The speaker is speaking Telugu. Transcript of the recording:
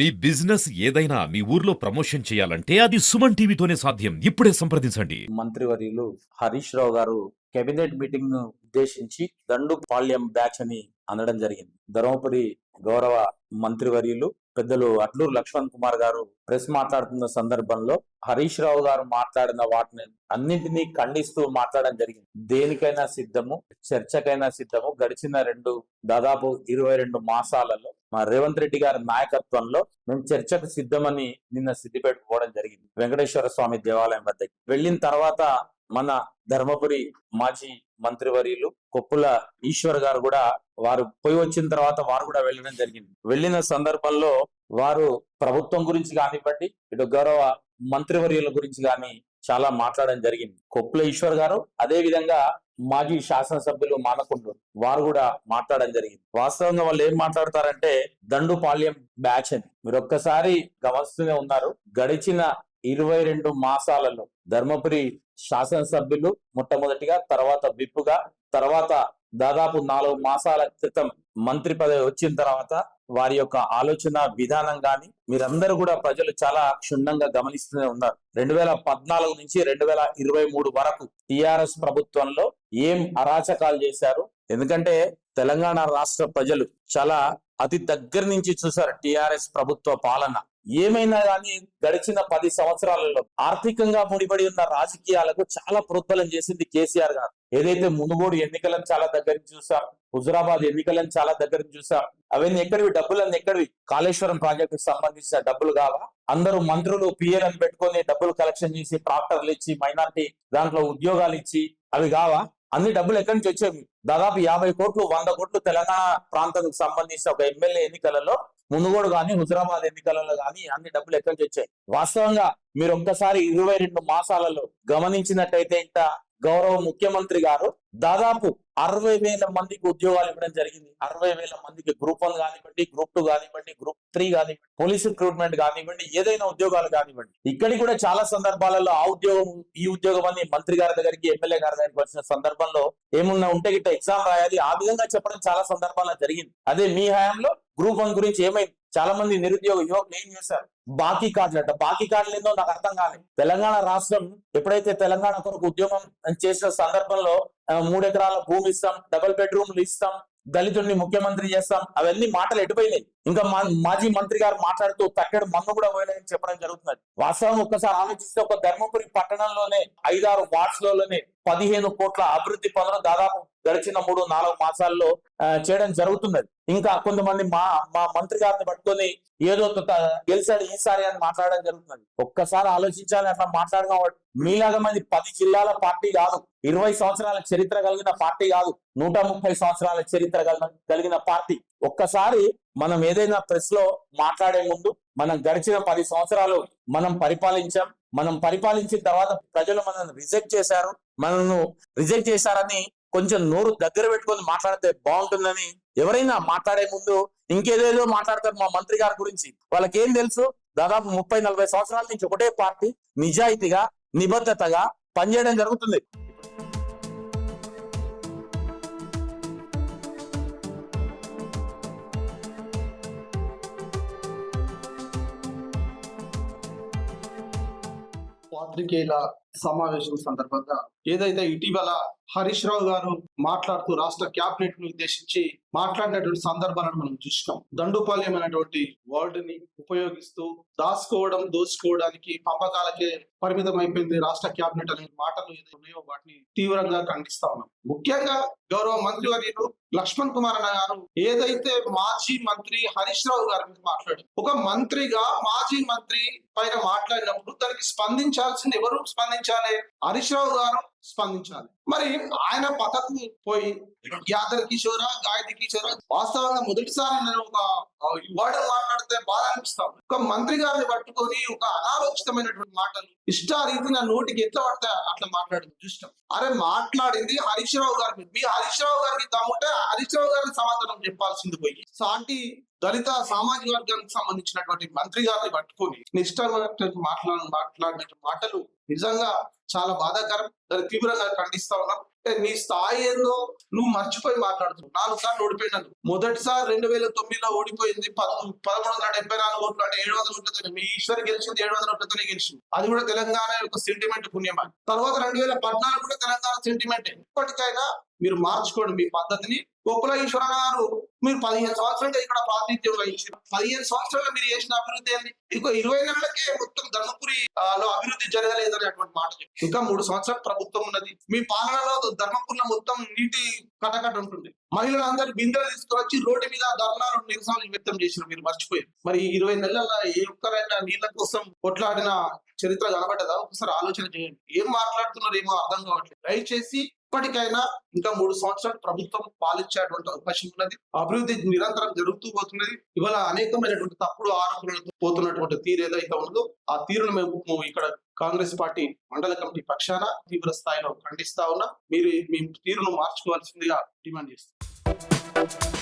మీ బిజినెస్ ఏదైనా మీ ఊర్లో ప్రమోషన్ చేయాలంటే అది సుమన్ టీవీతోనే సాధ్యం. ఇప్పుడే సంప్రదించండి. మంత్రివర్యులు హరీష్ రావు గారు కేబినెట్ మీటింగ్ను ఉద్దేశించి దండు పాళ్యం బ్యాచ్ అని అనడం జరిగింది. ధర్మపురి గౌరవ మంత్రివర్యులు పెద్దలు అట్లూరు లక్ష్మణ్ కుమార్ గారు ప్రెస్ మాట్లాడుతున్న సందర్భంలో హరీష్ రావు గారు మాట్లాడిన వాటిని అన్నింటినీ ఖండిస్తూ మాట్లాడడం జరిగింది. దేనికైనా సిద్ధము చర్చకైనా సిద్ధము గడిచిన రెండు దాదాపు ఇరవై రెండు మాసాలలో మా రేవంత్ రెడ్డి గారి నాయకత్వంలో మేము చర్చకు సిద్ధమని నిన్న సిద్ధి పోవడం జరిగింది. వెంకటేశ్వర స్వామి దేవాలయం వద్దకి. వెళ్ళిన తర్వాత మన ధర్మపురి మాజీ మంత్రివర్యులు కొప్పుల ఈశ్వర్ గారు కూడా వారు పోయి వచ్చిన తర్వాత వారు కూడా వెళ్ళడం జరిగింది. వెళ్ళిన సందర్భంలో వారు ప్రభుత్వం గురించి కానివ్వండి ఇటు గౌరవ మంత్రివర్యుల గురించి కానీ చాలా మాట్లాడడం జరిగింది. కొప్పుల ఈశ్వర్ గారు అదే విధంగా మాజీ శాసనసభ్యులు మానకుండు వారు కూడా మాట్లాడడం జరిగింది. వాస్తవంగా వాళ్ళు ఏం మాట్లాడతారంటే దండుపాళ్యం బ్యాచ్ అని. మీరు ఒక్కసారి గమనిస్తూనే ఉన్నారు గడిచిన ఇరవై రెండు మాసాలలో ధర్మపురి శాసనసభ్యులు మొట్టమొదటిగా తర్వాత విప్పుగా తర్వాత దాదాపు నాలుగు మాసాల క్రితం మంత్రి పదవి వచ్చిన తర్వాత వారి యొక్క ఆలోచన విధానం గాని మీరందరూ కూడా ప్రజలు చాలా క్షుణ్ణంగా గమనిస్తూనే ఉన్నారు. రెండు వేల పద్నాలుగు నుంచి రెండు వేల ఇరవై మూడు వరకు టిఆర్ఎస్ ప్రభుత్వంలో ఏం అరాచకాలు చేశారు? ఎందుకంటే తెలంగాణ రాష్ట్ర ప్రజలు చాలా అతి దగ్గర నుంచి చూసారు టిఆర్ఎస్ ప్రభుత్వ పాలన. ఏమైనా కానీ గడిచిన పది సంవత్సరాలలో ఆర్థికంగా ముడిపడి ఉన్న రాజకీయాలకు చాలా ప్రోద్బలం చేసింది కేసీఆర్ గారు. ఏదైతే మునుగోడు ఎన్నికలను చాలా దగ్గర చూసాం హుజురాబాద్ ఎన్నికలను చాలా దగ్గర చూసాం అవన్నీ ఎక్కడివి? డబ్బులన్నీ ఎక్కడివి? కాళేశ్వరం ప్రాజెక్టుకు సంబంధించిన డబ్బులు కావా? అందరూ మంత్రులు పిఎలను పెట్టుకొని డబ్బులు కలెక్షన్ చేసి ట్రాక్టర్లు ఇచ్చి మైనార్టీ దాంట్లో ఉద్యోగాలు ఇచ్చి అవి కావా? అన్ని డబ్బులు ఎక్కడి నుంచి వచ్చేవి? దాదాపు యాభై కోట్లు వంద కోట్లు తెలంగాణ ప్రాంతానికి సంబంధించిన ఒక ఎమ్మెల్యే ఎన్నికలలో మునుగోడు కానీ హుజరాబాద్ ఎన్నికలలో గాని అన్ని డబ్బులు ఎక్కడి నుంచి వచ్చాయి? వాస్తవంగా మీరు ఒక్కసారి ఇరవై రెండు మాసాలలో గమనించినట్టయితే ఇంత గౌరవ ముఖ్యమంత్రి గారు దాదాపు అరవై వేల మందికి ఉద్యోగాలు ఇవ్వడం జరిగింది. అరవై వేల మందికి గ్రూప్ వన్ కానివ్వండి గ్రూప్ టూ కానివ్వండి గ్రూప్ త్రీ కానివ్వండి పోలీస్ రిక్రూట్మెంట్ కానివ్వండి ఏదైనా ఉద్యోగాలు కానివ్వండి. ఇక్కడికి కూడా చాలా సందర్భాలలో ఆ ఉద్యోగం ఈ ఉద్యోగం అని మంత్రి గారి దగ్గరికి ఎమ్మెల్యే గారి దగ్గరికి వచ్చిన సందర్భంలో ఏమున్నా ఉంటే గిట్ట ఎగ్జామ్ రాయాలి. ఆ విధంగా చెప్పడం చాలా సందర్భాల్లో జరిగింది. అదే మీ హయాంలో గ్రూప్ వన్ గురించి ఏమైంది? చాలా మంది నిరుద్యోగ యువకులు ఏం చేశారు? బాకీ కార్డులు అంట. బాకీ కార్డులు ఏందో నాకు అర్థం కాలేదు. తెలంగాణ రాష్ట్రం ఎప్పుడైతే తెలంగాణ కొరకు ఉద్యమం చేసిన సందర్భంలో మూడెకరాల మూడు ఎకరాల భూమి ఇస్తాం డబుల్ బెడ్రూమ్లు ఇస్తాం దళితుడిని ముఖ్యమంత్రి చేస్తాం అవన్నీ మాటలు ఎటుపోయినాయి. ఇంకా మా- మాజీ మంత్రి గారు మాట్లాడుతూ తట్టడు మన్ను కూడా పోయలేదని చెప్పడం జరుగుతున్నది. వాస్తవం ఒక్కసారి ఆలోచిస్తే ఒక ధర్మపురి పట్టణంలోనే ఐదారు వార్డ్స్లోనే పదిహేను కోట్ల అభివృద్ధి పనులు దాదాపు గడిచిన మూడు నాలుగు మాసాల్లో చేయడం జరుగుతున్నది. ఇంకా కొంతమంది మా మా మంత్రి గారిని పట్టుకొని ఏదో త- గెలిచాడు ఈసారి అని మాట్లాడడం జరుగుతుంది ఒక్కసారి ఆలోచించాలి అట్లా మాట్లాడడం మీలాగా మంది పది జిల్లాల పార్టీ కాదు. ఇరవై సంవత్సరాల చరిత్ర కలిగిన పార్టీ కాదు. నూట ముప్పై సంవత్సరాల చరిత్ర కలిగిన కలిగిన పార్టీ. ఒక్కసారి మనం ఏదైనా ప్రెస్లో మాట్లాడే ముందు మనం గడిచిన పది సంవత్సరాలు మనం పరిపాలించాం. మనం పరిపాలించిన తర్వాత ప్రజలు మనల్ని రిజెక్ట్ చేశారు. మనల్ని రిజెక్ట్ చేశారని కొంచెం నోరు దగ్గర పెట్టుకొని మాట్లాడితే బాగుంటుందని ఎవరైనా మాట్లాడే ముందు ఇంకేదేదో మాట్లాడతారు మా మంత్రి గారి గురించి. వాళ్ళకి ఏం తెలుసు? దాదాపు ముప్పై నలభై సంవత్సరాల నుంచి ఒకటే పార్టీ నిజాయితీగా నిబద్ధతగా పనిచేయడం జరుగుతుంది. పాత్రికేయుల సమావేశం సందర్భంగా ఏదైతే ఇటీవల హరీష్ రావు గారు మాట్లాడుతూ రాష్ట్ర క్యాబినెట్ను ఉద్దేశించి మాట్లాడినటువంటి సందర్భాలను మనం చూసినాం. దండుపాల్యం అనేటువంటి వర్డ్ని ఉపయోగిస్తూ దాచుకోవడం దోచుకోవడానికి పంపకాలకే పరిమితం అయిపోయింది రాష్ట్ర క్యాబినెట్ అనే మాటలు ఏదైనా ఉన్నాయో వాటిని తీవ్రంగా ఖండిస్తా ఉన్నాం. ముఖ్యంగా గౌరవ మంత్రి వర్యులు లక్ష్మణ్ కుమార్ అన్న గారు ఏదైతే మాజీ మంత్రి హరీష్ రావు గారి మీద మాట్లాడారు ఒక మంత్రిగా మాజీ మంత్రి పైన మాట్లాడినప్పుడు దానికి స్పందించాల్సింది ఎవరు? స్పందించాలి హరీష్ రావు గారు స్పందించాలి. మరి ఆయన పథకం పోయి యాదవ్ కిషోర గాయత్రి కిషోర వాస్తవంగా మొదటిసారి నేను ఒక వర్డ్ మాట్లాడితే బాధ అనిపిస్తాం ఒక మంత్రి గారిని పట్టుకొని ఒక అనాలోచితమైనటువంటి మాటలు ఇష్టారీతిన నోటికి ఎట్లా పడితే అట్లా మాట్లాడదు చూస్తాం అరే మాట్లాడింది హరీష్ రావు గారి మీద. మీ హరీష్ రావు గారికి దమ్ముంటే హరీష్ రావు గారికి సమాధానం చెప్పాల్సింది పోయి. సాంటి దళిత సామాజిక వర్గానికి సంబంధించినటువంటి మంత్రి గారిని పట్టుకొని నిష్ఠమైనటువంటి మాట్లాడ మాట్లాడిన మాటలు నిజంగా చాలా బాధాకరం. దాన్ని తీవ్రంగా ఖండిస్తా ఉన్నాం. అంటే నీ స్థాయి ఏందో నువ్వు మర్చిపోయి మాట్లాడుతున్నావు. నాలుగు సార్లు ఓడిపోయినాను. మొదటిసారి రెండు వేల తొమ్మిదిలో ఓడిపోయింది పదమూడు పదమూడు వందల డెబ్బై నాలుగు ఓట్లు అంటే ఏడు వందల ఓట్లతో మీ ఈశ్వర్ గెలిచింది ఏడు వందల ఓట్లతోనే గెలిచింది. అది కూడా తెలంగాణ యొక్క సెంటిమెంట్ పుణ్యమా? తర్వాత రెండు వేల పద్నాలుగు కూడా తెలంగాణ సెంటిమెంట్ ఇప్పటికైనా మీరు మార్చుకోండి మీ పద్ధతిని. గొప్పల ఈశ్వర గారు మీరు పదిహేను సంవత్సరాలు ఇక్కడ ప్రాతినిధ్యం వహించారు. పదిహేను సంవత్సరాలు మీరు చేసిన అభివృద్ధి ఏంది? ఇంకో ఇరవై నెలలకే మొత్తం ధర్మపురి లో అభివృద్ధి జరగలేదనేటువంటి మాట ఇంకా మూడు సంవత్సరాలు ప్రభుత్వం ఉన్నది. మీ పాలనలో ధర్మపురిలో మొత్తం నీటి కటకట ఉంటుంది. మహిళలందరూ బిందెలు తీసుకొచ్చి రోడ్డు మీద ధర్నాలు నిరసనలు వ్యక్తం చేసిన మీరు మర్చిపోయారు. మరి ఇరవై నెలల ఏ ఒక్కరైనా నీళ్ళ కోసం కొట్లాడిన చరిత్ర కనబడ్డదా? ఒకసారి ఆలోచన చేయండి. ఏం మాట్లాడుతున్నారు ఏమో అర్థం కావట్లేదు. దయచేసి ఇప్పటికైనా ఇంకా మూడు సంవత్సరాలు ప్రభుత్వం పాలించేటువంటి అవకాశం ఉన్నది. అభివృద్ధి నిరంతరం జరుగుతూ పోతున్నది. ఇవాళ అనేకమైనటువంటి తప్పుడు ఆరోపణలతో పోతున్నటువంటి తీరు ఏదైతే ఉందో ఆ తీరును మేము ఇక్కడ కాంగ్రెస్ పార్టీ మండల కమిటీ పక్షాన తీవ్ర స్థాయిలో ఖండిస్తా ఉన్నా మీరు మీ తీరును మార్చుకోవాల్సిందిగా డిమాండ్ చేస్తాం